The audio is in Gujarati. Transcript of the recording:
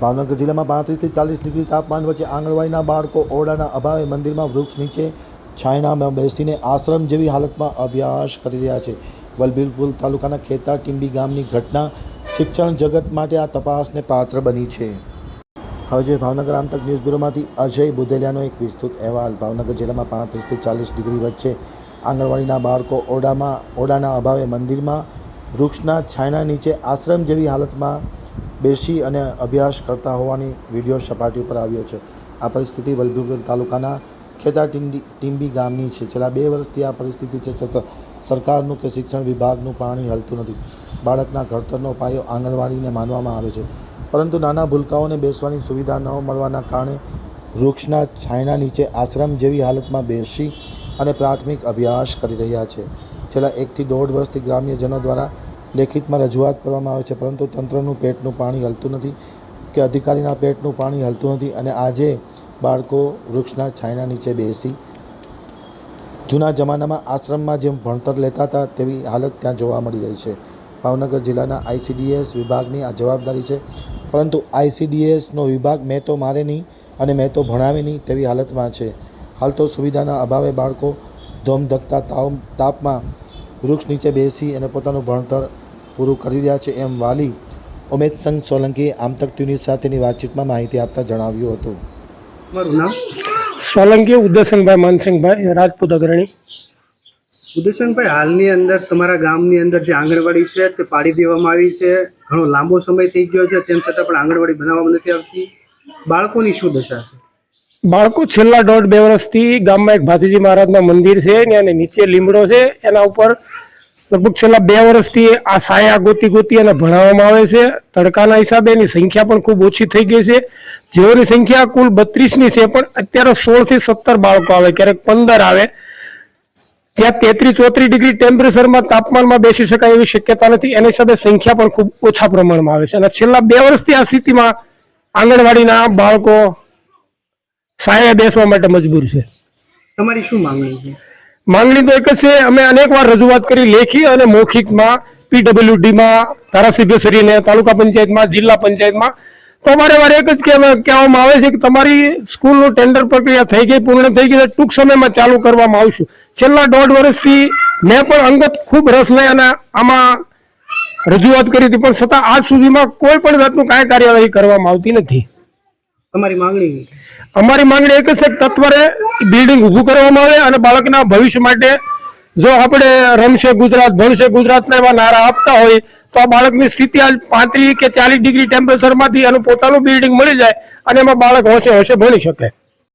ભાવનગર જિલ્લામાં પાંત્રીસથી ચાલીસ ડિગ્રી તાપમાન વચ્ચે આંગણવાડીના બાળકો ઓરડાના અભાવે મંદિરમાં વૃક્ષ નીચે છાયણામાં બેસીને આશ્રમ જેવી હાલતમાં અભ્યાસ કરી રહ્યા છે. વલભીરપુર તાલુકાના ખેતા ટીંબી ગામની ઘટના શિક્ષણ જગત માટે આ તપાસને પાત્ર બની છે. હવે જે ભાવનગર આમતક ન્યૂઝ બ્યુરોમાંથી અજય બુધેલિયાનો એક વિસ્તૃત અહેવાલ. ભાવનગર જિલ્લામાં પાંત્રીસથી ચાલીસ ડિગ્રી વચ્ચે આંગણવાડીના બાળકો ઓરડામાં, ઓરડાના અભાવે મંદિરમાં વૃક્ષના છાયણા નીચે આશ્રમ જેવી હાલતમાં બેસી અને અભ્યાસ કરતા હોવાની વીડિયો સપાટી ઉપર આવ્યો છે. આ પરિસ્થિતિ વલભીપુર તાલુકાના ખેતા ટીંડી ટીંબી ગામની છે. છેલ્લા બે વર્ષથી આ પરિસ્થિતિ છે છતાં સરકારનું કે શિક્ષણ વિભાગનું પાણી હલતું નથી. બાળકના ઘડતરનો પાયો આંગણવાડીને માનવામાં આવે છે. પરંતુ નાના ભૂલકાઓને બેસવાની સુવિધા ન મળવાના કારણે વૃક્ષના છાયણા નીચે આશ્રમ જેવી હાલતમાં બેસી અને પ્રાથમિક અભ્યાસ કરી રહ્યા છે. છેલ્લા એકથી દોઢ વર્ષથી ગ્રામ્યજનો દ્વારા લેખિતમાં રજૂઆત કરવામાં આવે છે, પરંતુ તંત્રનું પેટનું પાણી હલતું નથી કે અધિકારીના પેટનું પાણી હલતું નથી અને આજે બાળકો વૃક્ષના છાયણા નીચે બેસી જૂના જમાનામાં આશ્રમમાં જેમ ભણતર લેતા હતા તેવી હાલત ત્યાં જોવા મળી રહી છે. ભાવનગર જિલ્લાના આઈસીડીએસ વિભાગની આ જવાબદારી છે, પરંતુ આઈસીડીએસનો વિભાગ મેં તો મારે નહીં અને મેં તો ભણાવે નહીં તેવી હાલતમાં છે. હાલ તો સુવિધાના અભાવે બાળકો ધોમધકતા તાવ, તાપમાં વૃક્ષ નીચે બેસી અને પોતાનું ભણતર પૂરું કરી રહ્યા છે એમ વાલી ઉમેદ સંઘ સોલંકીએ આમતક ટ્યુનિસ સાથેની વાતચીતમાં માહિતી આપતા જણાવ્યું હતું. નામ? સોલંકી ઉદયસિંહભાઈ માનસિંહભાઈ રાજપૂત અગ્રણી. ઉદયસિંહભાઈ હાલની અંદર તમારા ગામની અંદર જે આંગણવાડી છે તે પાડી દેવામાં આવી છે. ઘણો લાંબો સમય થઈ ગયો છે તેમ છતાં પણ આંગણવાડી બનાવવામાં નથી આવતી. બાળકોની શું દશા છે? બાળકો છેલ્લા દોઢ બે વર્ષથી ગામમાં એક ભાતીજી મહારાજના મંદિર છે અને નીચે લીમડો છે, એના ઉપર લગભગ છેલ્લા બે વર્ષથી આ સાયા ગોતી ગોતી એને ભણાવવામાં આવે છે. તડકાના હિસાબે એની સંખ્યા પણ ખૂબ ઓછી થઈ ગઈ છે. જેઓની સંખ્યા કુલ બત્રીસની છે, પણ અત્યારે સોળથી સત્તર બાળકો આવે, ક્યારેક પંદર આવે. જ્યાં તેત્રીસ, ચોત્રીસ ડિગ્રી ટેમ્પરેચરમાં તાપમાનમાં બેસી શકાય એવી શક્યતા નથી, એની હિસાબે સંખ્યા પણ ખૂબ ઓછા પ્રમાણમાં આવે છે. અને છેલ્લા બે વર્ષથી આ સ્થિતિમાં આંગણવાડીના બાળકો સાયા બેસવા માટે મજબૂર છે. તમારી શું માંગણી છે? માંગણી તો એક જ છે અમે અનેક વાર રજૂઆત કરી લેખી અને મૌખિકમાં પીડબ્લ્યુડીમાં ધારાસભ્યશ્રીને તાલુકા પંચાયતમાં જિલ્લા પંચાયતમાં. તો અમારે વાર એક જ કહેવા- કહેવામાં આવે છે કે તમારી સ્કૂલનું ટેન્ડર પ્રક્રિયા થઈ ગઈ પૂર્ણ થઈ ગઈ ટૂંક સમયમાં ચાલુ કરવામાં આવશે. છેલ્લા દોઢ વર્ષથી મેં પણ અંગત ખૂબ રસ લઈ અને આમાં રજૂઆત કરી હતી પણ છતાં આજ સુધીમાં કોઈ પણ જાતનું કાંઈ કાર્યવાહી કરવામાં આવતી નથી. તમારી માંગણી અમારી માંગણી એક જ છે તત્વરે બિલ્ડિંગ ઊભું કરવામાં આવે અને બાળકના ભવિષ્ય માટે જો આપણે રમશે ગુજરાત, ભણશે ગુજરાતના એવા નારા આપતા હોય, તો આ બાળકની સ્થિતિ આજ પાંત્રીસ કે ચાલીસ ડિગ્રી ટેમ્પરેચરમાંથી એનું પોતાનું બિલ્ડિંગ મળી જાય અને એમાં બાળક હોશે હોશે ભણી શકે.